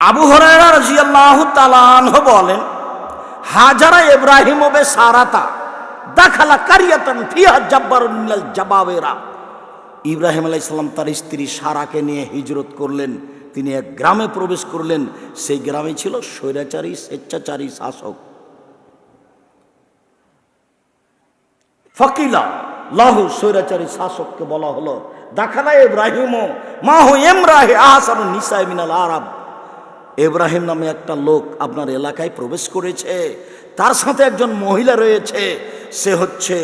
আবু বলেন, হাজারা ইব্রাহিম ইব্রাহিম আলাইহিস সালাম তার স্ত্রী সারাকে নিয়ে হিজরত করলেন, তিনি এক গ্রামে প্রবেশ করলেন, সেই গ্রামে ছিল স্বৈরাচারী, স্বেচ্ছাচারী শাসক। ফকিলা, লাহু স্বৈরাচারী শাসককে বলা হলো, দাখালা ইব্রাহিম মা হো এমরাহে আহসানু নিসাই মিনাল আরব। ইব্রাহিম নামে একটা লোক আপনার এলাকায় প্রবেশ করেছে। তার সাথে একজন মহিলা রয়েছে। সে হচ্ছে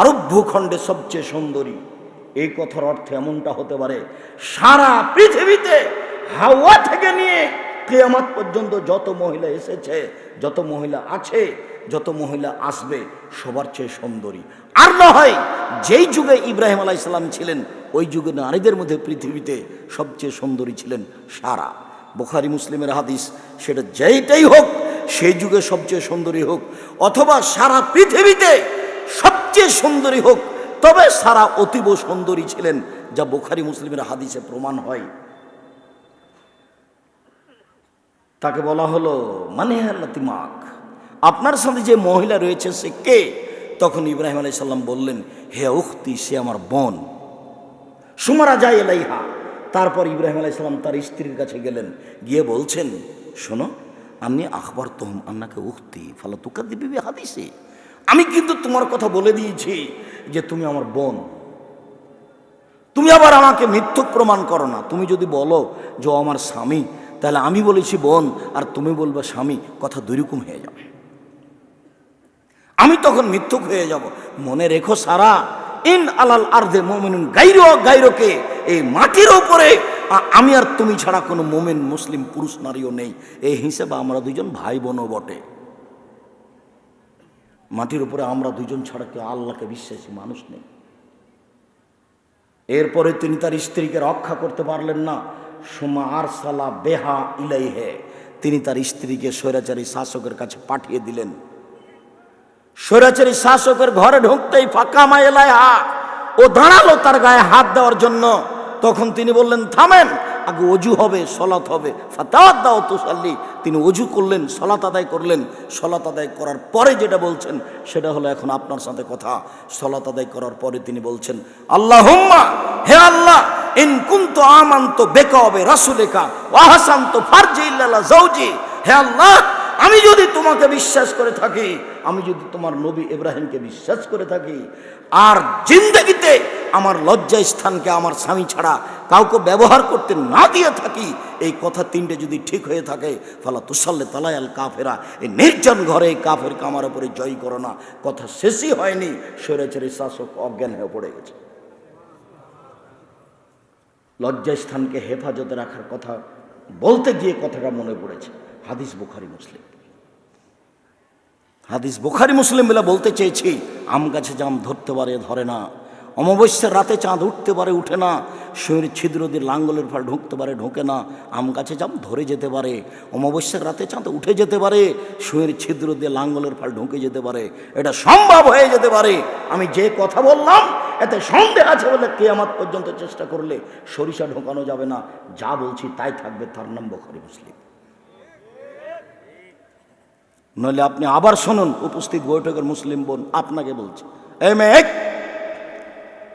আরব ভূখণ্ডে সবচেয়ে সুন্দরী। এই কথার অর্থ এমনটা হতে পারে, সারা পৃথিবীতে হাওয়া থেকে নিয়ে কেয়ামত পর্যন্ত যত মহিলা এসেছে, যত মহিলা আছে, যত মহিলা আসবে, সবার চেয়ে সুন্দরী। আর না হয় যেই যুগে ইব্রাহিম আলাইসাল্লাম ছিলেন, ওই যুগে নারীদের মধ্যে পৃথিবীতে সবচেয়ে সুন্দরী ছিলেন সারা। বোখারি মুসলিমের হাদিস, সেটা যেইটাই হোক, সেই যুগে সবচেয়ে সুন্দরী হোক, অথবা সারা পৃথিবীতে সবচেয়ে সুন্দরী হোক, তবে সারা অতীব সুন্দরী ছিলেন, যা বোখারি মুসলিমের হাদিসে প্রমাণ হয়। তাকে বলা হলো মানে তিমাক আপনার সাথে যে মহিলা রয়েছে, সে কে? তখন ইব্রাহিম আলাই সাল্লাম বললেন, হে উক্তি সে আমার বোন। সুমারা যায় এলাইহা। তারপর ইব্রাহিম আলাইসাল্লাম তার স্ত্রীর কাছে গেলেন। গিয়ে বলছেন, শোনো আমি আখবর তোহম আন্নাকে উক্তি ফলে তুকা দিবি হাদিসে আমি কিন্তু তোমার কথা বলে দিয়েছি যে তুমি আমার বোন। তুমি আবার আমাকে মিথ্যুক প্রমাণ করো না। তুমি যদি বলো যে আমার স্বামী, তাহলে আমি বলেছি বোন, আর তুমি বলবে স্বামী, কথা দুইরকম হয়ে যাবে। আমি তখন মিথ্যুক হয়ে যাব। মনে রেখো সারা, ইন আলাল আর্ধে মোমিনুন গাইরো গাইরোকে এই মাটির ওপরে আমি আর তুমি ছাড়া কোনো মোমেন, মুসলিম, পুরুষ, নারীও নেই। এই হিসেবে আমরা দুজন ভাই বোনও বটে। মাটির উপরে আমরা দুজন ছাড়া কেউ আল্লাহকে বিশ্বাসী মানুষ নেই। এরপরে তিনি তার স্ত্রীকে রক্ষা করতে পারলেন না। সুমা আর সালা বেহা ইলাইহে। তিনি তার স্ত্রীকে স্বৈরাচারী শাসকের কাছে পাঠিয়ে দিলেন। স্বৈরাচারী শাসকের ঘরে ঢুকতেই ফাঁকা মায়েলায় হা ও দাঁড়াল তার গায়ে হাত দেওয়ার জন্য। তখন তিনি বললেন, থামেন, আগে অজু হবে সলাত হবে। ফাতাওয়াত দাও তুসাল্লি। তিনি অজু করলেন সলাত আদায় করলেন। সলাত আদায় করার পরে যেটা বলছেন, সেটা হলো এখন আপনার সাথে কথা। সলাত আদায় করার পরে তিনি বলছেন আল্লাহ হুম্মা হে আল্লাহ, ইন কুন্ত আমান্ত বেকা হবে রাসুলেকা ওয়াহাসান্ত ফারজি ইল্লাল্লাহ জৌজি হে আল্লাহ, আমি যদি তোমাকে বিশ্বাস করে থাকি আমি যদি তোমার নবী ইব্রাহিমকে বিশ্বাস করে থাকি, আর জিন্দগিতে আমার লজ্জা স্থানকে আমার স্বামী ছাড়া কাউকে ব্যবহার করতে না দিয়ে থাকি, এই কথা তিনটে যদি ঠিক হয়ে থাকে, ফালা তুসাল্লে তালায়াল কাফেরা। এই নির্জন ঘরে এই কাফের কামার উপরে জয় করো না। কথা শেষই হয়নি স্বৈরাচারী শাসক, অজ্ঞান হয়ে পড়ে গেছে। লজ্জা স্থানকে হেফাজতে রাখার কথা, বলতে গিয়ে কথাটা মনে পড়েছে। হাদিস বুখারি, মুসলিম। হাদিস বোখারি মুসলিম বলে বলতে চেয়েছি, আম গাছে জাম ধরতে পারে, ধরে না। অমাবস্যার রাতে চাঁদ উঠতে পারে, উঠে না। শুয়ের ছিদ্র দিয়ে লাঙ্গলের ফল ঢুকতে পারে, ঢোকে না। আম গাছে জাম ধরে যেতে পারে। অমাবস্যার রাতে চাঁদ উঠে যেতে পারে শুয়ের ছিদ্র দিয়ে লাঙ্গলের ফল ঢুকে যেতে পারে। এটা সম্ভব হয়ে যেতে পারে। আমি যে কথা বললাম, এতে সন্দেহ আছে বলে কে কেয়ামাত পর্যন্ত চেষ্টা করলে সরিষা ঢোকানো যাবে না। যা বলছি তাই থাকবে তার নাম বখারি মুসলিম। নইলে আপনি আবার শুনুন, উপস্থিত বৈঠকের মুসলিম বোন আপনাকে বলছে, এই মেয়ে,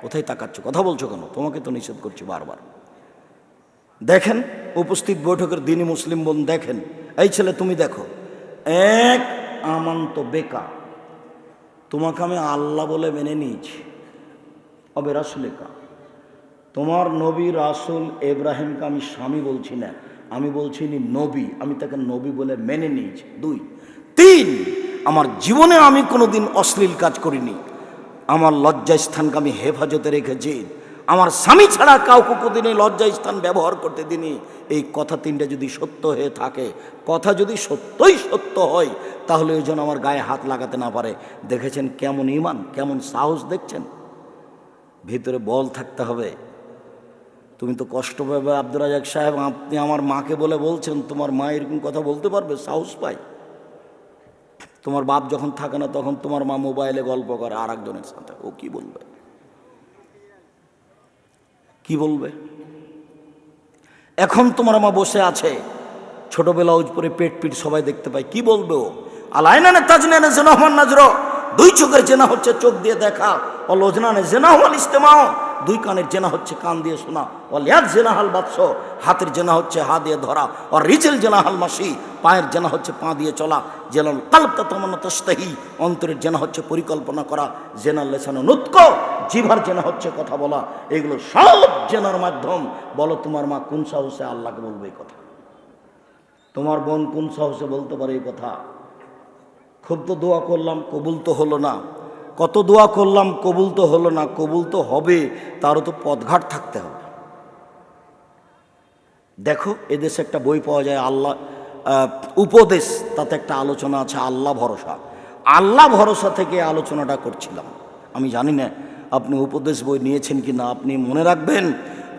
কোথায় তাকাচ্ছ? কথা বলছো কেন? তোমাকে তো নিষেধ করছি বারবার। দেখেন, উপস্থিত বৈঠকের দিনই মুসলিম বোন দেখেন। এই ছেলে তুমি দেখো, এক আমান্ত বেকা তোমাকে আমি আল্লাহ বলে মেনে নিয়েছি। অবে রাসুলেকা তোমার নবী রাসুল এব্রাহিমকে আমি স্বামী বলছি না, আমি বলছি নবী। আমি তাকে নবী বলে মেনে নিয়েছি। দুই তিন, আমার জীবনে আমি কোনোদিন অশ্লীল কাজ করিনি। আমার লজ্জা স্থানকে আমি হেফাজতে রেখেছি। আমার স্বামী ছাড়া কাউকে কোনোদিন এই লজ্জা স্থান ব্যবহার করতে দিনি এই কথা তিনটা যদি সত্য হয়ে থাকে, কথা যদি সত্যই সত্য হয়, তাহলে ওই জন্য আমার গায়ে হাত লাগাতে না পারে। দেখেছেন কেমন ইমান, কেমন সাহস দেখছেন? ভিতরে বল থাকতে হবে। তুমি তো কষ্ট পাবে আব্দুল রাজাক সাহেব, আপনি আমার মাকে বলে বলছেন, তোমার মা এরকম কথা বলতে পারবে? সাহস পাই তোমার বাপ যখন থাকে না, তখন তোমার মা মোবাইলে গল্প করে আর একজনের সাথে। ও কি বলবে? কি বলবে? এখন তোমার মা বসে আছে ছোট ব্লাউজ পরে পেট পিট সবাই দেখতে পায়। কি বলবে ও? আলাইনানে দুই চোখের জেনা হচ্ছে, চোখ দিয়ে দেখা। ও লোজনানে জেনা হল ইস্তেমাও দুই কানের জেনা হচ্ছে কান দিয়ে শোনা ও লিয়াদ জেনা হাল হাতের জেনা হচ্ছে হা দিয়ে ধরা ও রিচেল জেনা হাল মাসি, পায়ের জেনা হচ্ছে পা দিয়ে চলা, জেনাল কাল্পতা তমান্না তস্তাহি অন্তরের জেনা হচ্ছে পরিকল্পনা করা, জেনাল লেসানো নুৎক জিভার জেনা হচ্ছে কথা বলা, এগুলো সব জেনার মাধ্যম, বলো তোমার মা কোন সাহসে আল্লাহকে বলবে এই কথা? তোমার বোন কোন সাহসে বলতে পারে এই কথা? খুব তো দোয়া করলাম, কবুল তো হলো না। কত দোয়া করলাম, কবুল তো হলো না, কবুল তো হবে, তারও তো পথঘাট থাকতে হবে। দেখো, এদেশে একটা বই পাওয়া যায়, আল্লাহ উপদেশ, তাতে একটা আলোচনা আছে, আল্লাহ ভরসা। আল্লাহ ভরসা থেকে আলোচনাটা করছিলাম। আমি জানি না আপনি উপদেশ বই নিয়েছেন কি না আপনি মনে রাখবেন,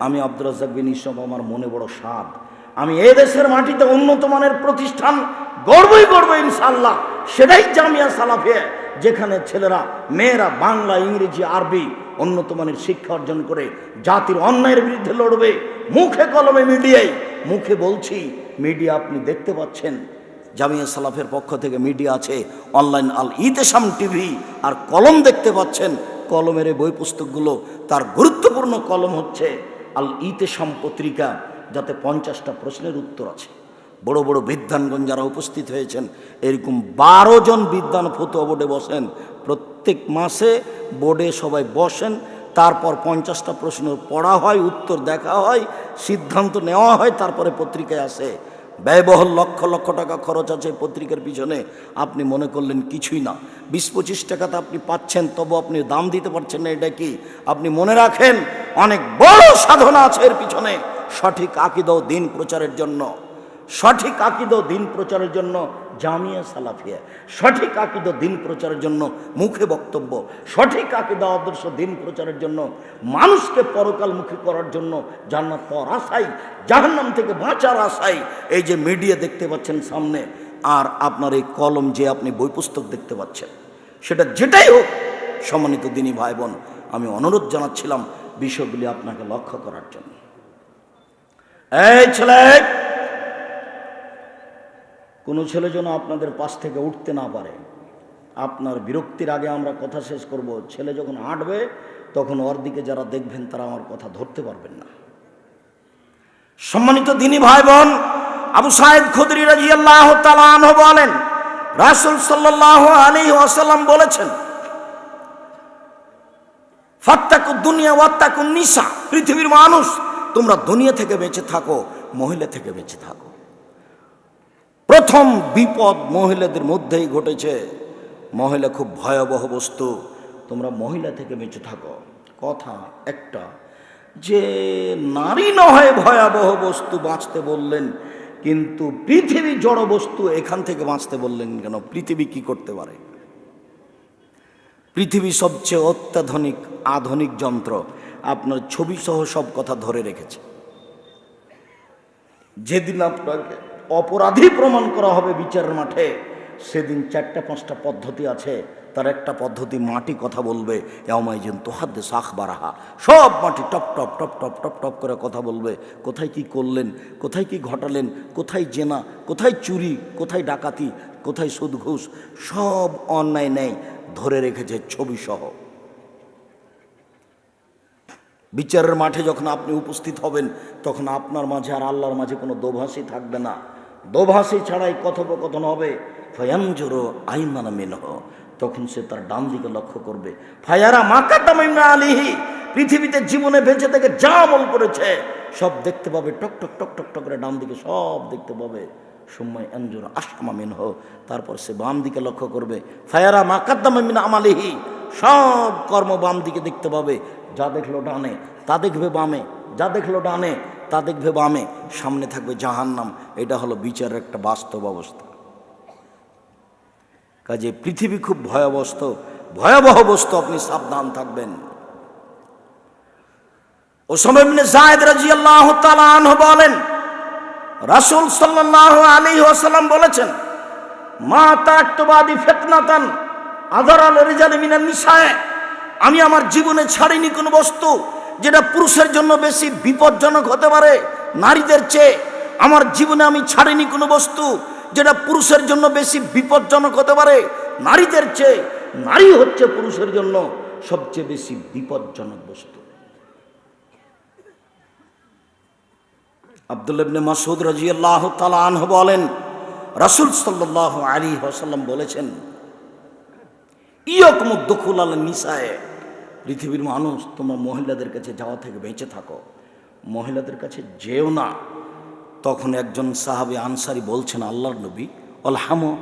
আমি আব্দুর রাজ্জাক বিন ইসলাম আমার মনে বড় স্বাদ। আমি এই দেশের মাটিতে উন্নত মানের প্রতিষ্ঠান গর্বই গর্ব ইনশাল্লাহ সেটাই জামিয়া সালাফিয়া। যেখানে ছেলেরা, মেয়েরা, বাংলা, ইংরেজি, আরবি উন্নত মানের শিক্ষা অর্জন করে জাতির অন্যায়ের বিরুদ্ধে লড়বে, মুখে কলমে মিডিয়ায়। মুখে বলছি, মিডিয়া আপনি দেখতে পাচ্ছেন, জামিয়া সালাফের পক্ষ থেকে মিডিয়া আছে, অনলাইন আল ইতেসাম টিভি, আর কলম দেখতে পাচ্ছেন, কলমের বই পুস্তকগুলো তার গুরুত্বপূর্ণ কলম হচ্ছে আল ইতেসাম পত্রিকা, যাতে পঞ্চাশটা প্রশ্নের উত্তর আছে। বড় বড় বিদ্যানগণ যারা উপস্থিত হয়েছেন। এরকম বারো জন বিদ্যান ফতুয়া বোর্ডে বসেন। প্রত্যেক মাসে বোর্ডে সবাই বসেন। তারপর পঞ্চাশটা প্রশ্ন পড়া হয়, উত্তর দেখা হয়, সিদ্ধান্ত নেওয়া হয়, তারপরে পত্রিকায় আসে। ব্যয়বহুল লক্ষ লক্ষ টাকা খরচ আছে পত্রিকার পিছনে। আপনি মনে করলেন কিছুই না। বিশ পঁচিশ টাকাতে আপনি পাচ্ছেন, তবু আপনি দাম দিতে পারছেন না, এটা কি? আপনি মনে রাখেন, অনেক বড় সাধনা আছে এর পিছনে। সঠিক আকিদ দিন প্রচারের জন্য। সঠিক আকিদ দিন প্রচারের জন্য জামিয়া সালাফিয়া, সঠিক আকিদ দিন প্রচারের জন্য মুখে বক্তব্য, সঠিক আকিদা আদর্শ দিন প্রচারের জন্য মানুষকে পরকালমুখী করার জন্য জান্নাত পাওয়ার আশাই, জাহান্নাম থেকে বাঁচার আশাই এই যে মিডিয়া দেখতে পাচ্ছেন সামনে আর আপনার এই কলম যে আপনি বই পুস্তক দেখতে পাচ্ছেন, সেটা যেটাই হোক, সম্মানিত দিনী ভাই বোন আমি অনুরোধ জানাচ্ছিলাম বিষয়গুলি আপনাকে লক্ষ্য করার জন্য। এই ছেলে! কোনো ছেলে যেন আপনাদের পাশ থেকে উঠতে না পারে। আপনার বিরক্তির আগে আমরা কথা শেষ করব। ছেলে যখন হাঁটবে, তখন ওর দিকে যারা দেখবেন, তারা আমার কথা ধরতে পারবেন না। সম্মানিত দিনী ভাই বোন আবু সাহেব খুদরি রাজি আল্লাহ বলেন, রাসুল সাল্লাহ আলী ওয়াসাল্লাম বলেছেন দুনিয়া নিসা, পৃথিবীর মানুষ, তোমরা দুনিয়া থেকে বেঁচে থাকো, মহিলা থেকে বেঁচে থাকো। প্রথম বিপদ মহিলাদের মধ্যেই ঘটেছে। মহিলা খুব ভয়াবহ বস্তু। তোমরা মহিলা থেকে বেঁচে থাকো। কথা একটা। যে নারী নয় ভয়াবহ বস্তু বাঁচতে বললেন, কিন্তু পৃথিবী জড় বস্তু এখান থেকে বাঁচতে বললেন কেন? পৃথিবী কি করতে পারে? পৃথিবী সবচেয়ে অত্যাধুনিক, আধুনিক যন্ত্র। আপনার ছবি সহ সব কথা ধরে রেখেছে। যেদিন আপনাকে অপরাধী প্রমাণ করা হবে বিচারের মাঠে। সেদিন চারটা পাঁচটা পদ্ধতি আছে। তার একটা পদ্ধতি মাটি কথা বলবে। এমাইজন তোহাদ্দে শাখ বারাহা সব মাটি টপ টপ টপ টপ টপ টপ করে কথা বলবে। কোথায় কি করলেন? কোথায় কি ঘটালেন? কোথায় জেনা? কোথায় চুরি? কোথায় ডাকাতি? কোথায় সুদ ঘুষ সব অন্যায় নেই ধরে রেখেছে ছবি সহ বিচারের মাঠে যখন আপনি উপস্থিত হবেন, তখন আপনার মাঝে আর আল্লাহর মাঝে কোনো দোভাষী থাকবে না। দোভাষী ছাড়াই কথোপকথন হবে। ফয়ানজোরো আইমানা মিনহ। তখন সে তার ডান দিকে লক্ষ্য করবে। ফায়ারা মাকাতামিনা আলিহি পৃথিবীতে জীবনে বেঁচে থেকে যা আমল করেছে, সব দেখতে পাবে। টক টক টক টক টক করে ডান দিকে সব দেখতে পাবে। সময় এনজোর আসামা মিনহ। তারপর সে বাম দিকে লক্ষ্য করবে। ফায়ারা মাকাদ্দামিনা আমালিহি। সব কর্ম বাম দিকে দেখতে পাবে। যা দেখল ডানে, তা দেখবে বামে। যা দেখল ডানে, তা দেখবে বামে, সামনে থাকবে জাহান্নাম। এটা হলো বিচারের একটা বাস্তব অবস্থা। কাজে পৃথিবী খুব ভয়াবস্ত, ভয়াবহ বস্তু, আপনি সাবধান থাকবেন। ও সময় জায়দ রাজি আল্লাহ বলেন, রাসুল সাল্লাহ আলী ওসাল্লাম বলেছেন, মা তাকতবাদী ফেতনাতান আধার আল রিজাল মিনার নিশায় আমি আমার জীবনে ছাড়িনি কোনো বস্তু। যেটা পুরুষের জন্য বেশি বিপজ্জনক হতে পারে, নারীদের চেয়ে। আমার জীবনে আমি ছাড়িনি কোনো বস্তু যেটা পুরুষের জন্য বেশি বিপজ্জনক হতে পারে, নারীদের চেয়ে। নারী হচ্ছে পুরুষের জন্য সবচেয়ে বেশি বিপজ্জনক বস্তু। আব্দুল্লাবনে মাসুদ রাজিয়াল্লাহ তালা বলেন, রাসুল সাল্লাহ আলী হাসাল্লাম বলেছেন ইয়কমুদ্দুল আল নিসায় পৃথিবীর মানুষ তোমরা মহিলাদের কাছে যাওয়া থেকে বেঁচে থাকো। মহিলাদের কাছে যেও না। তখন একজন সাহাবি আনসারি বলছেন, আল্লাহর নবী, অলহাম,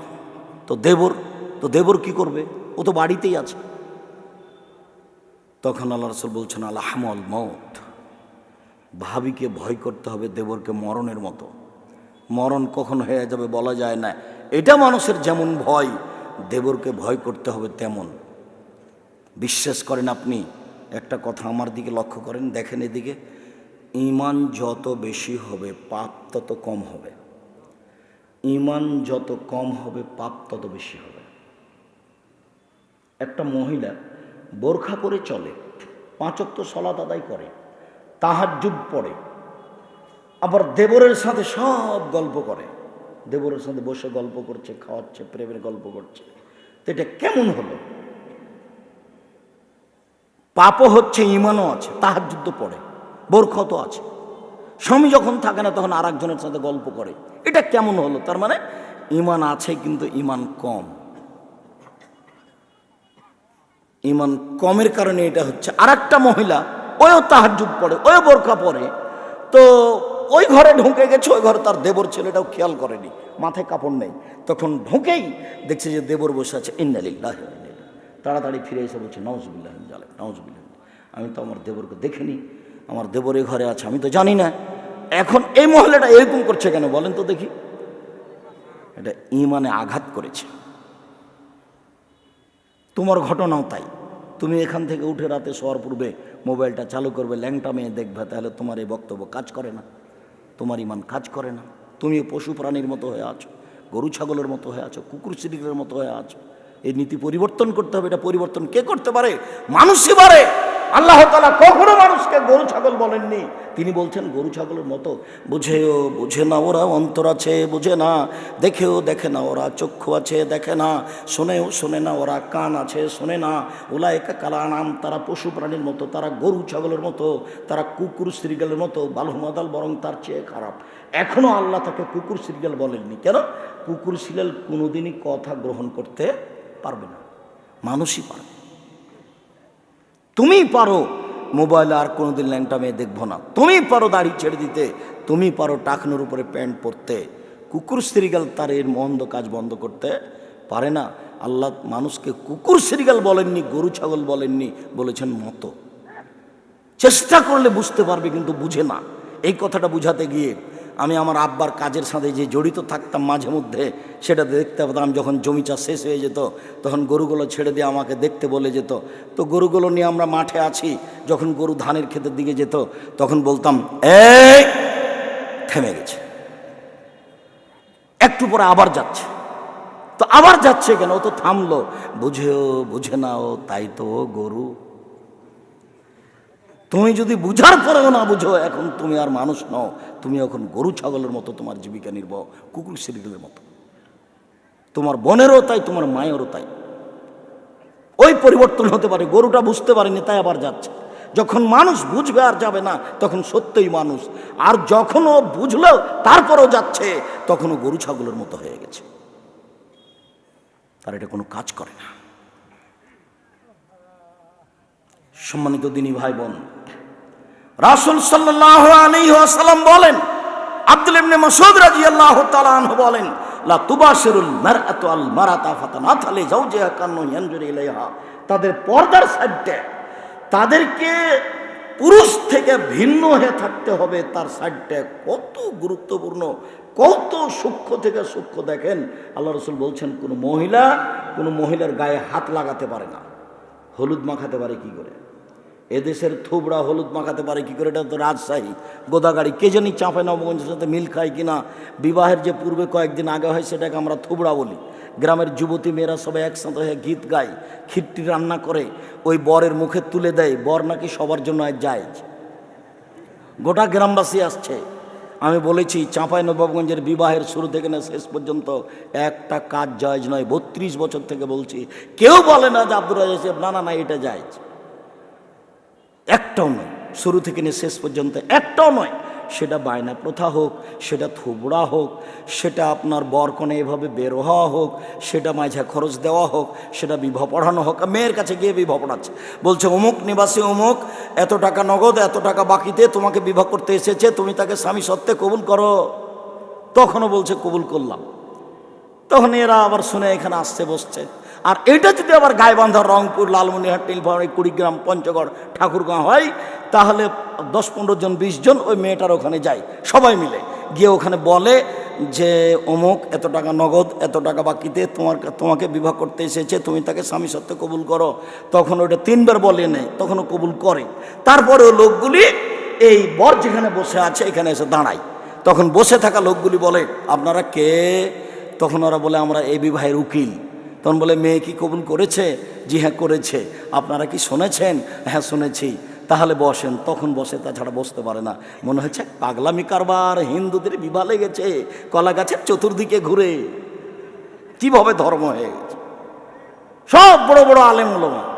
তো দেবর তো দেবর কি করবে? ও তো বাড়িতেই আছে। তখন আল্লাহ রসুল বলছেন আল্লাহাম আল মৌত ভাবিকে ভয় করতে হবে দেবরকে মরণের মতো। মরণ কখন হয়ে যাবে বলা যায় না। এটা মানুষের যেমন ভয়, দেবরকে ভয় করতে হবে তেমন। বিশ্বাস করেন আপনি, একটা কথা আমার দিকে লক্ষ্য করেন, দেখেন এদিকে, ইমান যত বেশি হবে, পাপ তত কম হবে। ইমান যত কম হবে, পাপ তত বেশি হবে। একটা মহিলা বোরখা পরে চলে পাঁচক্ত সলাত আদায় করে তাহার যুগ পড়ে, আবার দেবরের সাথে সব গল্প করে, দেবরের সাথে বসে গল্প করছে, খাওয়াচ্ছে, প্রেমের গল্প করছে। তো এটা কেমন হলো? পাপও হচ্ছে, ইমানও আছে তাহার যুদ্ধ পড়ে বোরখত আছে। স্বামী যখন থাকে না, তখন আর একজনের সাথে গল্প করে। এটা কেমন হলো? তার মানে ইমান আছে কিন্তু ইমান কম। ইমান কমের কারণে এটা হচ্ছে। আর একটা মহিলা ওও তাহার যুগ পড়ে ওও বোরখা পরে তো ওই ঘরে ঢুকে গেছে, ওই ঘরে তার দেবর ছেলেটাও খেয়াল করেনি, মাথায় কাপড় নেই। তখন ঢুকেই দেখছে যে দেবর বসে আছে ইন্নালিল্লাহ তাড়াতাড়ি ফিরে এসে বলছে নওয়াজবিল্লাহ জালে নওয়াজবিল্লাহ আমি তো আমার দেবরকে দেখিনি, আমার দেবর ঘরে আছে, আমি তো জানি না। এখন এই মহিলাটা এরকম করছে কেন বলেন তো দেখি। এটা ইমানে আঘাত করেছে। তোমার ঘটনাও তাই। তুমি এখান থেকে উঠে রাতে শোয়ার পূর্বে মোবাইলটা চালু করবে, ল্যাংটা মেয়ে দেখবে, তাহলে তোমার এই বক্তব্য কাজ করে না। তোমার ইমান কাজ করে না। তুমি পশু প্রাণীর মতো হয়ে আছো, গরু, ছাগলের মতো হয়ে আছো, কুকুর সিরিকের মতো হয়ে আছো। এই নীতি পরিবর্তন করতে হবে, এটা পরিবর্তন কে করতে পারে? মানুষই পারে। আল্লাহ তালা কখনো মানুষকে গরু, ছাগল বলেননি। তিনি বলছেন, গরু, ছাগলের মতো। বুঝেও বুঝে না ওরা, অন্তর আছে, বুঝে না। দেখেও দেখে না ওরা, চক্ষু আছে, দেখে না। শোনেও শোনে না ওরা, কান আছে, শোনে না। ওলা একা কালা নাম তারা পশু প্রাণীর মতো, তারা গরু, ছাগলের মতো, তারা কুকুর শ্রীগালের মতো। বালহমাদাল বরং তার চেয়ে খারাপ। এখনও আল্লাহ তাকে কুকুর সিরিয়াল বলেননি। কেন? কুকুর সিরিয়াল কোনোদিনই কথা গ্রহণ করতে পারবে না। মানুষই পারবে। তুমি পারো মোবাইলে আর কোনোদিন ল্যাংটা মেয়ে দেখব না। তুমি পারো দাড়ি ছেড়ে দিতে। তুমি পারো টাকনোর উপরে প্যান্ট পরতে। কুকুর সিরিগাল তার এর মন্দ কাজ বন্ধ করতে পারে না। আল্লাহ মানুষকে কুকুর সিরিগাল বলেননি, গরু ছাগল বলেননি, বলেছেন মতো। চেষ্টা করলে বুঝতে পারবে কিন্তু বুঝে না। এই কথাটা বুঝাতে গিয়ে আমি আমার আব্বার কাজের সাথে যে জড়িত থাকতাম মাঝে মধ্যে সেটা দেখতে পেতাম যখন জমি চাষ শেষ হয়ে যেত, তখন গরুগুলো ছেড়ে দিয়ে আমাকে দেখতে বলে যেত। তো গরুগুলো নিয়ে আমরা মাঠে আছি, যখন গরু ধানের ক্ষেতের দিকে যেত, তখন বলতাম, এই, থেমে গেছে। একটু পরে আবার যাচ্ছে। তো আবার যাচ্ছে কেন? ও তো থামলো। বুঝেও বুঝে না ও তাই তো গরু তুমি যদি বুঝার পরেও না বুঝো, এখন তুমি আর মানুষ নও। তুমি এখন গরু, ছাগলের মতো তোমার জীবিকা নির্বাহ, কুকুর সিরিকেলের মতো। তোমার বোনেরও তাই, তোমার মায়েরও তাই। ওই পরিবর্তন হতে পারে, গরুটা বুঝতে পারেনি, তাই আবার যাচ্ছে। যখন মানুষ বুঝবে আর যাবে না, তখন সত্যই মানুষ। আর যখন ও বুঝলো, তারপরও যাচ্ছে, তখন ও গরু, ছাগলের মতো হয়ে গেছে। তার এটা কোনো কাজ করে না। সম্মানিত দিনী ভাই বোন রাসুল সাল্লাহ আলী আসালাম বলেন, আব্দুল ইবনে মাসুদ রাদিয়াল্লাহু তাআলা আনহু বলেন, লা তুবাশিরুল মারআতু আল মারাতা ফাতানাত আলি যাওজিহা কান্নু ইয়ানজুরু ইলাইহা। তাদের পর্দার সাইডে তাদেরকে পুরুষ থেকে ভিন্ন হয়ে থাকতে হবে, তার সাইডটা কত গুরুত্বপূর্ণ, কত সূক্ষ্ম থেকে সূক্ষ্ম দেখেন, আল্লাহ রসুল বলছেন, কোনো মহিলা কোনো মহিলার গায়ে হাত লাগাতে পারে না, হলুদ মাখাতে পারে কি করে? এদেশের থুবড়া হলুদ মাখাতে পারে, কি করে? এটা তো রাজশাহী। গোদাগাড়ি, কে জানি চাঁপে নবগঞ্জের সাথে মিল খায় কিনা। বিবাহের যে পূর্বে কয়েকদিন আগে হয়, সেটাকে আমরা থুবড়া বলি। গ্রামের যুবতী মেয়েরা সবাই একসাথে হয়ে গীত গায়, খিট্টি রান্না করে, ওই বরের মুখে তুলে দেয়। বর নাকি সবার জন্য যায় গোটা গ্রামবাসী আসছে। আমি বলেছি, চাঁপাই নবাবগঞ্জের বিবাহের শুরু থেকে না শেষ পর্যন্ত একটা কাজ জায়জ নয়। বত্রিশ বছর থেকে বলছি, কেউ বলে না যে আব্দুর রাজা সাহেব, না না না, এটা জায়জ। একটাও নয়, শুরু থেকে নিয়ে শেষ পর্যন্ত একটাও নয়, সেটা বায়না প্রথা হোক, সেটা থুবড়া হোক, সেটা আপনার বরকনে এভাবে বের হওয়া হোক, সেটা মাঝে খরচ দেওয়া হোক, সেটা বিবাহ পড়ানো হোক মেয়ের কাছে গিয়ে বিবাহ পড়াচ্ছে। বলছে, অমুক নিবাসী, অমুক, এত টাকা নগদ, এত টাকা বাকিতে তোমাকে বিবাহ করতে এসেছে, তুমি তাকে স্বামী সত্ত্বে কবুল করো। তখনও বলছে, কবুল করলাম। তখন এরা আবার শুনে এখানে আসছে, বসছে। আর এটা যদি আবার গাইবান্ধা, রংপুর লালমনিহাট নীলফামারী কুড়িগ্রাম, পঞ্চগড়, ঠাকুরগাঁ হয়, তাহলে দশ, পনেরো জন, বিশ জন ওই মেয়েটার ওখানে যায়, সবাই মিলে। গিয়ে ওখানে বলে যে, অমুক, এত টাকা নগদ, এত টাকা বাকিতে, তোমার, তোমাকে বিবাহ করতে এসেছে, তুমি তাকে স্বামী সত্ত্বে কবুল করো। তখন ওটা তিনবার বলে নেয়, তখনও কবুল করে। তারপরে ওই লোকগুলি এই বর যেখানে বসে আছে, এখানে এসে দাঁড়ায়। তখন বসে থাকা লোকগুলি বলে, আপনারা কে? তখন ওরা বলে, আমরা এই বিবাহের উকিল। তখন বলে, মেয়ে কি কবুল করেছে? জি হ্যাঁ করেছে। আপনারা কি শুনেছেন? হ্যাঁ শুনেছি। তাহলে বসেন। তখন বসে তাছাড়া বসতে পারে না। মনে হচ্ছে পাগলামি কারবার, হিন্দুদের বিবাহ লেগেছে কলা গাছের চতুর্দিকে ঘুরে। কীভাবে ধর্ম হয়ে গেছে? সব বড় বড় আলেম ওলমা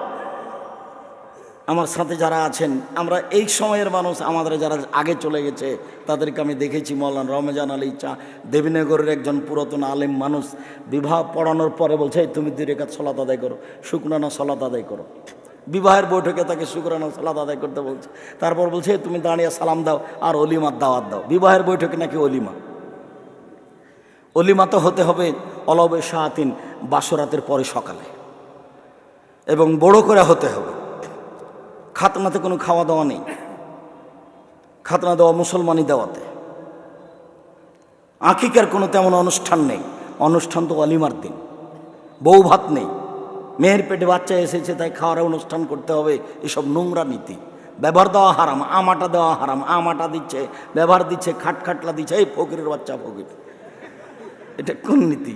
আমার সাথে যারা আছেন, আমরা এই সময়ের মানুষ, আমাদের যারা আগে চলে গেছে, তাদেরকে আমি দেখেছি, মৌলান রমজান আলী চা, দেবীনগরের একজন পুরাতন আলেম মানুষ, বিবাহ পড়ানোর পরে বলছে, "এই তুমি দুই রেখাত সলাত আদায় করো শুকনানা সলাত আদায় করো। বিবাহের বৈঠকে তাকে শুক্রানা সালাদ আদায় করতে বলছে। তারপর বলছে, "এই তুমি দাঁড়িয়ে সালাম দাও আর অলিমার দাওয়াত দাও। বিবাহের বৈঠকে নাকি অলিমা। অলিমা তো হতে হবে অলবে শাহাতিন বাসরাতের পরে সকালে। এবং বড় করে হতে হবে। খাতনাতে কোনো খাওয়া দাওয়া নেই। খাতনা দেওয়া মুসলমানি দেওয়াতে। আকিকার কোনো তেমন অনুষ্ঠান নেই। অনুষ্ঠান তো অলিমার দিন। বউ ভাত নেই। মেয়ের পেটে বাচ্চা এসেছে, তাই খাওয়ার অনুষ্ঠান করতে হবে। এসব নোংরা নীতি। ব্যবহার দেওয়া হারাম, আমাটা দেওয়া হারাম, আমাটা দিচ্ছে, ব্যবহার দিচ্ছে খাটখাটলা দিচ্ছে, এই ফকিরের বাচ্চা ফকির। এটা কোন নীতি?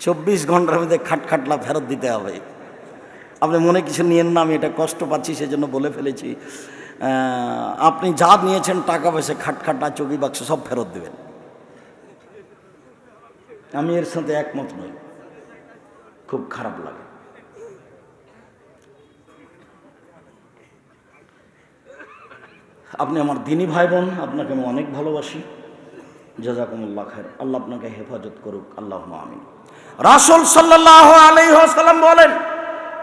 চব্বিশ ঘণ্টার মধ্যে খাটখাটলা ফেরত দিতে হবে। আপনি মনে কিছু নিয়েন না, আমি এটা কষ্ট পাচ্ছি, সেজন্য বলে ফেলেছি। আপনি যা নিয়েছেন, টাকা পয়সা খাটখাটা চবি বাক্স, সব ফেরত দেবেন। আমি এর সাথে একমত নই। খুব খারাপ লাগে। আপনি আমার দিনী ভাই বোন, আপনাকে আমি অনেক ভালোবাসি। জাজাকুমুল্লাহ খায়ের আল্লাহ আপনাকে হেফাজত করুক। আল্লাহ আমিন। রাসুল সাল্লাহ আলাইসাল্লাম বলেন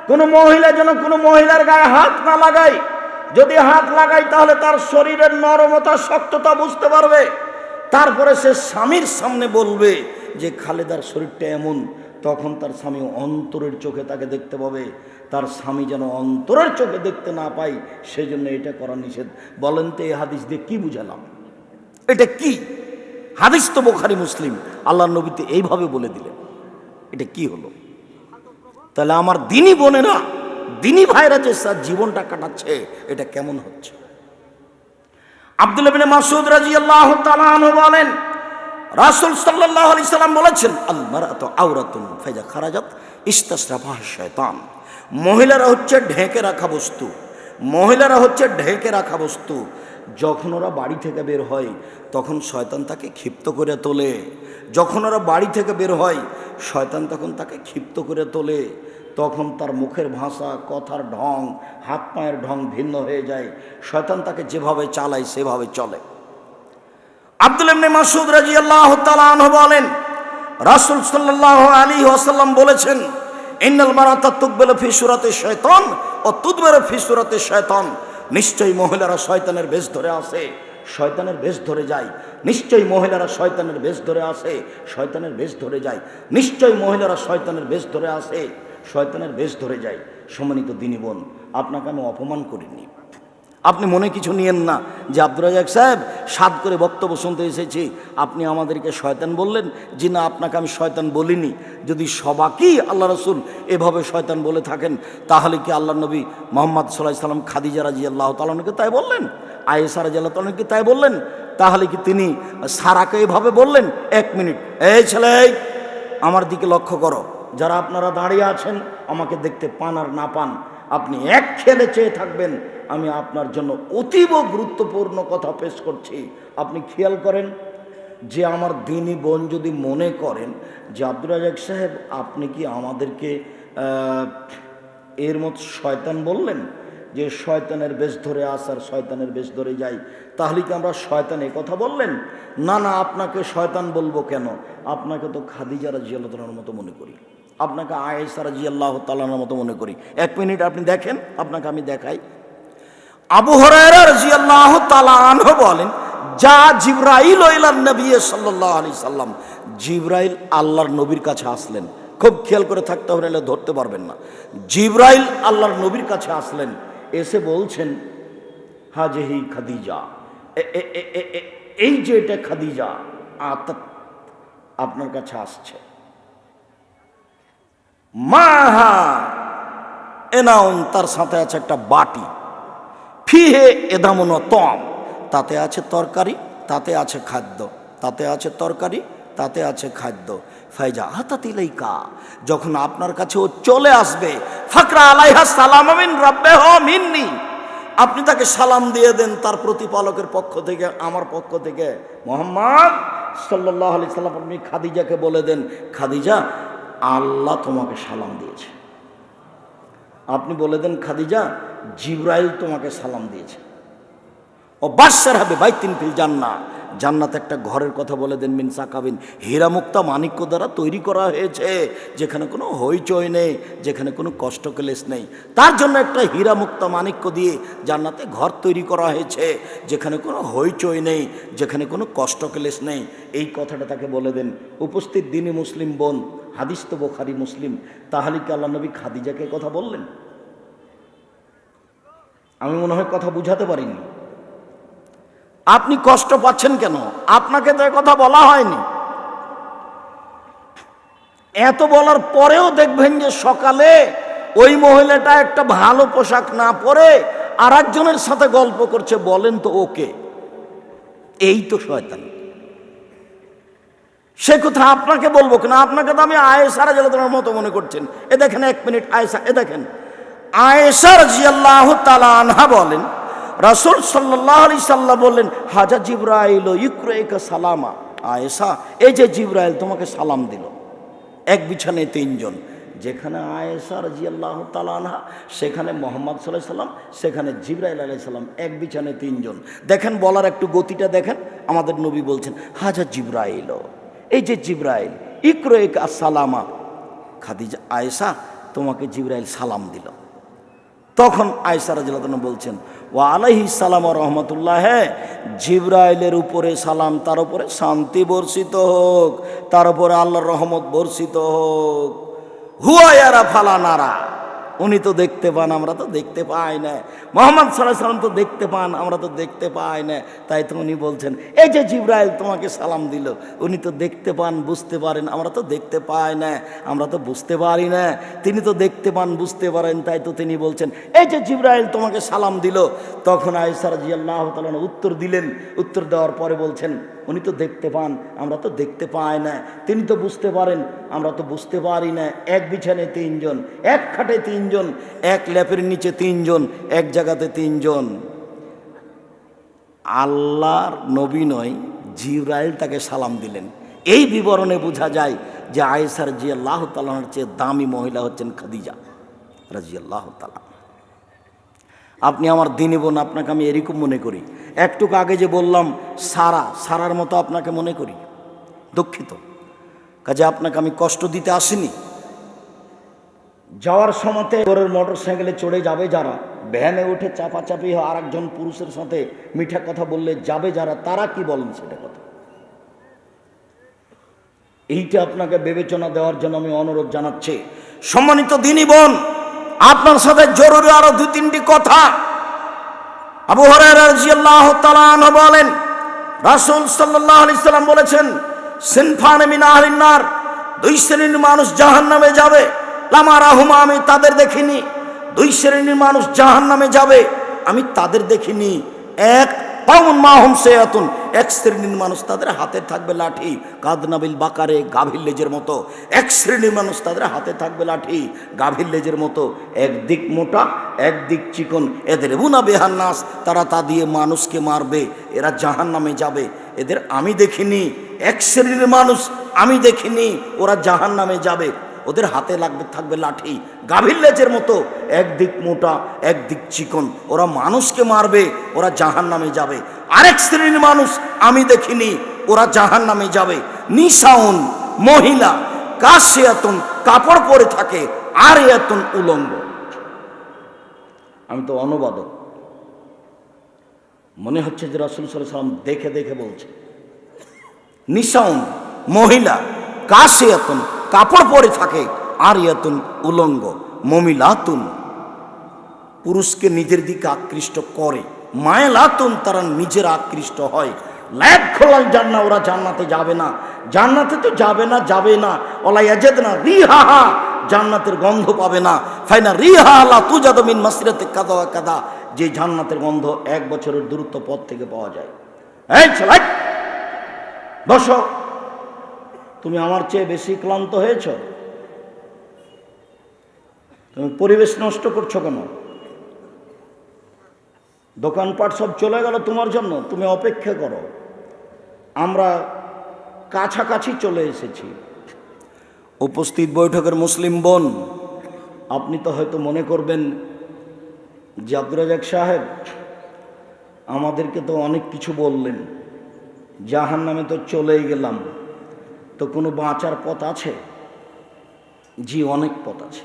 কোনো মহিলা যেন কোনো মহিলার গায়ে হাত না লাগায়। যদি হাত লাগায়, তাহলে তার শরীরের নরমতা, শক্ততা বুঝতে পারবে। তারপরে সে স্বামীর সামনে বলবে যে, খালেদার শরীরটা এমন। তখন তার স্বামী অন্তরের চোখে তাকে দেখতে পাবে। তার স্বামী যেন অন্তরের চোখে দেখতে না পায়, সেজন্য এটা করা নিষেধ। বলেন তো, এই হাদিস দিয়ে কী বুঝালাম? এটা কি? হাদিস তো বোখারি মুসলিম। আল্লাহ নবীতে এইভাবে বলে দিলেন। এটা কি হলো? তাহলে আমার দিনী বোনেরা দিনী ভাইরা যে স্যার জীবনটা কাটাচ্ছে, এটা কেমন হচ্ছে? আব্দুল বিন মাসুদ রাজি আল্লাহ বলেন, রাসুল সাল্লাহ আলি সাল্লাম বলেছেন আলমারাত আওরাতুন ফেজা খারাজাত ইস্তাসরাফাহ শয়তান। মহিলারা হচ্ছে ঢেকে রাখা বস্তু, মহিলারা হচ্ছে ঢেকে রাখা বস্তু। যখন ওরা বাড়ি থেকে বের হয়, তখন শয়তান তাকে ক্ষিপ্ত করে তোলে। যখন ওরা বাড়ি থেকে বের হয়, শয়তান তখন তাকে ক্ষিপ্ত করে তোলে। তখন তার মুখের ভাষা, কথার ঢং, হাত পায়ের ঢং ভিন্ন হয়ে যায়। শয়তান তাকে যেভাবে চালায়, সেভাবে চলে। আব্দুল ইবনে মাসুদ তাআলা আনহু বলেন, রাসূল সাল্লাল্লাহু আলী ওয়াসাল্লাম বলেছেন, ইন্নাল মারাতা তুকবালু ফি সূরাতি শাইতান ও তুদবারু ফি সূরাতি শাইতান নিশ্চয়ই মহিলারা শয়তানের বেশ ধরে আসে শয়তানের বেশ ধরে যায়। নিশ্চয়ই মহিলারা শয়তানের বেশ ধরে আসে শয়তানের বেশ ধরে যায়। নিশ্চয়ই মহিলারা শয়তানের বেশ ধরে আসে শয়তানের বেশ ধরে যায়। সম্মানিত দিনী বোন, আপনাকে আমি অপমান করিনি। আপনি মনে কিছু নিয়েন না। যে আব্দুর রাজাক সাহেব, সাদ করে বক্তব্য শুনতে এসেছি। আপনি আমাদেরকে শয়তান বললেন। যে না, আপনাকে আমি শয়তান বলিনি। যদি সবাকেই আল্লাহ রসুল এভাবে শয়তান বলে থাকেন, তাহলে কি আল্লাহ নবী মোহাম্মদ সাল্লাহ সাল্লাম খাদিজা রাজি আল্লাহ তালনকে তাই বললেন? আয়েসা রাজি আল্লাহ তালনকে তাই বললেন? তাহলে কি তিনি সারাকে এভাবে বললেন? এক মিনিট। এই ছেলে আমার দিকে লক্ষ্য করো। যারা আপনারা দাঁড়িয়ে আছেন, আমাকে দেখতে পান আর না পান। আপনি এক খেলে চেয়ে থাকবেন, আমি আপনার জন্য অতীব গুরুত্বপূর্ণ কথা পেশ করছি। আপনি খেয়াল করেন যে আমার দিনী বোন যদি মনে করেন যে আব্দুল রাজাক সাহেব, আপনি কি আমাদেরকে এর মতো শয়তান বললেন? যে শয়তানের বেশ ধরে আসার শয়তানের বেশ ধরে যাই। তাহলে কি আমরা শয়তান এ কথা বললেন? না না, আপনাকে শয়তান বলব কেন? আপনাকে তো খাদিজা রাজিয়াল্লাহর মতো মনে করি। আপনাকে আয়েসা রাজিয়াল্লাহ তালানোর মতো মনে করি। এক মিনিট আপনি দেখেন, আপনাকে আমি দেখাই। আবু হরায়রা রাদিয়াল্লাহু তাআলা আনহু বলেন, যা জিবরাইল ইলান নবী সাল্লাল্লাহু আলাইহি সাল্লাম, জিবরাইল আল্লাহর নবীর কাছে আসলেন। খুব খেয়াল করে থাকতে হবে, নাহলে ধরতে পারবেন না। জিবরাইল আল্লাহর নবীর কাছে আসলেন, এসে বলছেন, হাজেহি খাদিজা। এই যে এটা খাদিজা আত আপনার কাছে আসছে। মাহা। এনাউন তার সাথে আছে একটা বাটি। ফিহে এদামন তম। তাতে আছে তরকারি, তাতে আছে খাদ্য। তাতে আছে তরকারি, তাতে আছে খাদ্য। ফাইজা হাতাতিলাইকা যখন আপনার কাছে ও চলে আসবে, ফাকরা আলাইহা সালাম আমিন রাব্বে হ মিন্নি। আপনি তাকে সালাম দিয়ে দেন তার প্রতিপালকের পক্ষ থেকে, আমার পক্ষ থেকে। মোহাম্মদ সাল্লাহ আলি সাল্লাম, আপনি খাদিজাকে বলে দেন, খাদিজা আল্লাহ তোমাকে সালাম দিয়েছে। আপনি বলে দেন, খাদিজা, জিব্রাইল তোমাকে সালাম দিয়েছে। ও বাদশার হবে বাইতিন ফিল জান্না জান্নাত একটা ঘরের কথা বলে দেন মিন সাকাবিন। হীরা মুক্তা মানিক্য দ্বারা তৈরি করা হয়েছে, যেখানে কোনো হইচই নেই, যেখানে কোনো কষ্ট ক্লেশ নেই। তার জন্য একটা হীরা মুক্তা মানিক্য দিয়ে জান্নাতে ঘর তৈরি করা হয়েছে, যেখানে কোনো হইচই নেই, যেখানে কোনো কষ্ট ক্লেশ নেই। এই কথাটা তাকে বলে দেন, উপস্থিত দিনী মুসলিম বোন, হাদিস তো বোখারি মুসলিম, তাহলে কি আল্লাহ নবী খাদিজাকে কথা বললেন? আমি মনে হয় কথা বুঝাতে পারিনি। আপনি কষ্ট পাচ্ছেন কেন? আপনাকে তো কথা বলা হয়নি। এত বলার পরেও দেখবেন যে সকালে ওই মহিলাটা একটা ভালো পোশাক না পরে আর একজনের সাথে গল্প করছে, বলেন তো ওকে। এই তো শয়তান। সে কথা আপনাকে বলব কিনা? আপনাকে তো আমি আয়েসারা জেলার মতো মনে করছেন। এ দেখেন এক মিনিট আয়েসা এ দেখেন। আয়েসার জিয়াল্লাহ তালা আনহা বলেন রাসুল সাল্লাহ আলি সাল্লাহ বললেন, হাজা জিব্রাইল, ইকরাইকা সালামা। আয়েসা এই যে জিব্রাইল তোমাকে সালাম দিল। এক বিছানায় তিনজন, যেখানে আয়েসা রাজিয়াল্লাহ তালানহা সেখানে মোহাম্মদ সাল্লাহ সাল্লাম, সেখানে জিব্রাইল আলাই সাল্লাম এক বিছানে তিনজন। দেখেন, বলার একটু গতিটা দেখেন, আমাদের নবী বলছেন, হাজা জিব্রাইল, এই যে জিব্রাইল ইকরোয়েক সালামা। খাদিজা আয়েসা তোমাকে জিব্রাইল সালাম দিল। তখন আয়সার রাজিল্লাহ বলছেন ও আলাইহি সালাম রহমতুল্লাহ হ্যাঁ জিব্রাইলের উপরে সালাম, তার উপরে শান্তি বর্ষিত হোক, তার উপরে আল্লাহর রহমত বর্ষিত হোক। হুয়ায়ারা ফালানারা উনি তো দেখতে পান, আমরা তো দেখতে পাই না। মোহাম্মদ সাল্লাহ সাল্লাম তো দেখতে পান, আমরা তো দেখতে পাই না। তাই তো উনি বলছেন, এই যে জিব্রাইল তোমাকে সালাম দিল, উনি তো দেখতে পান, বুঝতে পারেন, আমরা তো দেখতে পাই না, আমরা তো বুঝতে পারি না। তিনি তো দেখতে পান, বুঝতে পারেন, তাই তো তিনি বলছেন, এই যে জিব্রাইল তোমাকে সালাম দিল। তখন আয়সার জি আল্লাহ তালন উত্তর দিলেন, উত্তর দেওয়ার পরে বলছেন, উনি তো দেখতে পান, আমরা তো দেখতে পাই না। তিনি তো বুঝতে পারেন, আমরা তো বুঝতে পারি না। এক বিছানে তিনজন, এক খাটে তিনজন, এক ল্যাপের নিচে তিনজন, এক জায়গাতে তিনজন। আল্লাহর নবী নয়, জিব্রাইল তাকে সালাম দিলেন। এই বিবরণে বোঝা যায় যে আয়েসার জি আল্লাহ তালার চেয়ে দামি মহিলা হচ্ছেন খাদিজা রাজি আল্লাহ তালা আপনি আমার দিনে বোন, আপনাকে আমি এরকম মনে করি। একটুকু আগে যে বললাম, সারা, সারার মতো আপনাকে মনে করি। দুঃখিত। কাজে আপনাকে আমি কষ্ট দিতে আসিনি। যাওয়ার সময়তে ওরের মোটর সাইকেলে চড়ে যাবে যারা। ভ্যানে উঠে চাপাচাপি হয় আর একজন পুরুষের সাথে মিঠা কথা বললে যাবে যারা, তারা কি বলেন সেটা কথা? এইটা আপনাকে বিবেচনা দেওয়ার জন্য আমি অনুরোধ জানাচ্ছি। সম্মানিত দিনী বোন, আপনার সাথে জরুরি আরও দু তিনটি কথা। আবু তালান বলেন, রাসুল সাল্লাম বলেছেন, সিনফান দুই শ্রেণির মানুষ জাহান নামে যাবে। লামা রাহুমা আমি তাদের দেখিনি। দুই শ্রেণির মানুষ জাহান নামে যাবে, আমি তাদের দেখিনি। এক পাউন মাহুম সেয়াতুন, এক শ্রেণির মানুষ তাদের হাতে থাকবে লাঠি। কাদনাবিল বাকারে, গাভীর লেজের মতো। এক শ্রেণির মানুষ তাদের হাতে থাকবে লাঠি, গাভীর লেজের মতো। একদিক মোটা একদিক চিকন। এদের বুনা বেহান নাস তারা তা দিয়ে মানুষকে মারবে। এরা জাহান নামে যাবে। এদের আমি দেখিনি। এক শ্রেণির মানুষ আমি দেখিনি, ওরা জাহান নামে যাবে। ওদের হাতে লাগবে, থাকবে লাঠি, গাভীর লেজের মতো। একদিক মোটা, একদিক চিকন। ওরা মানুষকে মারবে, ওরা জাহান নামে যাবে। আরেক শ্রেণির মানুষ আমি দেখিনি, ওরা জাহান নামে যাবে। নিশাউন, মহিলা কাশে এতন কাপড় পরে থাকে আর এতন উলঙ্গ। আমি তো অনুবাদক। মনে হচ্ছে যে রাসুল সাল্লাম দেখে দেখে বলছে। নিশাউন, মহিলা কাশে এতন কাপড় পরে থাকে। আর ইয়াতুন উলঙ্গ, মমিলাতুন। পুরুষকে নিজের দিকে আকৃষ্ট করে। মায়েলাতুন, তারা নিজের আকৃষ্ট হয়। ল্যাব খোলাল জান্না ওরা জান্নাতে যাবে না। জান্নাতে তো যাবে না যাবে না। ওলা ইয়াজেদ না রিহাহা, জান্নাতের গন্ধ পাবে না। ফাইনা রিহা আলা তুজাদ মিন মাসিরাতে কাদা কাদা, যে জান্নাতের গন্ধ এক বছরের দূরত্ব পথ থেকে পাওয়া যায়। এই ছেলে, বসো। তুমি আমার চেয়ে বেশি ক্লান্ত হয়েছ? তুমি পরিবেশ নষ্ট করছ কেন? দোকানপাট সব চলে গেল তোমার জন্য, তুমি অপেক্ষা করো। আমরা কাছাকাছি চলে এসেছি। উপস্থিত বৈঠকের মুসলিম বোন, আপনি তো হয়তো মনে করবেন যে আব্দুর রাজাক সাহেব, আমাদেরকে তো অনেক কিছু বললেন। জাহান নামে তো চলেই গেলাম। তো কোনো বাঁচার পথ আছে? জি, অনেক পথ আছে।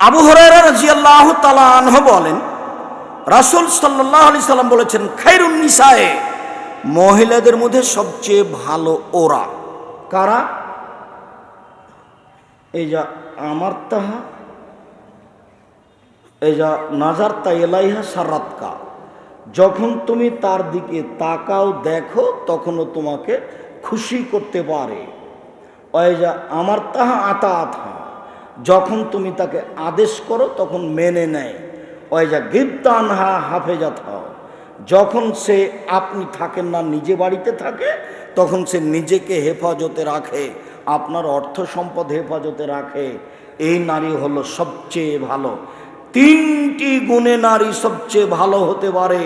আবু হরাইরা রাজিয়াল্লাহ তালাহ বলেন, রাসুল সাল্লাহ আলি সাল্লাম বলেছেন, খাইরুন নিসায়ে, মহিলাদের মধ্যে সবচেয়ে ভালো ওরা। কারা? এই যা আমার তাহা, এই যা নাজার তা এলাইহা সারাতকা যখন তুমি তার দিকে তাকাও দেখো, তখনও তোমাকে খুশি করতে পারে। যা আমার তাহা আতা আথা যখন তুমি তাকে আদেশ করো, তখন মেনে নেয়। ওই যা হা হাফেজা থাও যখন সে আপনি থাকেন না, নিজে বাড়িতে থাকে, তখন সে নিজেকে হেফাজতে রাখে, আপনার অর্থ সম্পদ হেফাজতে রাখে। এই নারী হলো সবচেয়ে ভালো। তিনটি গুণে নারী সবচেয়ে ভালো হতে পারে।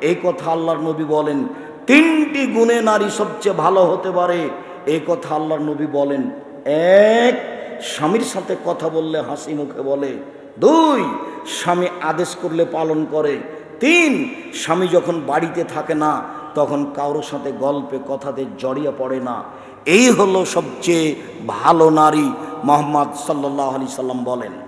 এই কথা আল্লাহর নবী বলেন। তিনটি গুণে নারী সবচেয়ে ভালো হতে পারে। এই কথা আল্লাহর নবী বলেন। এক, স্বামীর সাথে কথা বললে হাসি মুখে বলে। দুই, স্বামী আদেশ করলে পালন করে। তিন, স্বামী যখন বাড়িতে থাকে না, তখন কারোর সাথে গল্পে, কথাতে জড়িয়ে পড়ে না। এই হলো সবচেয়ে ভালো নারী মোহাম্মদ সাল্লাহ আলি সাল্লাম বলেন।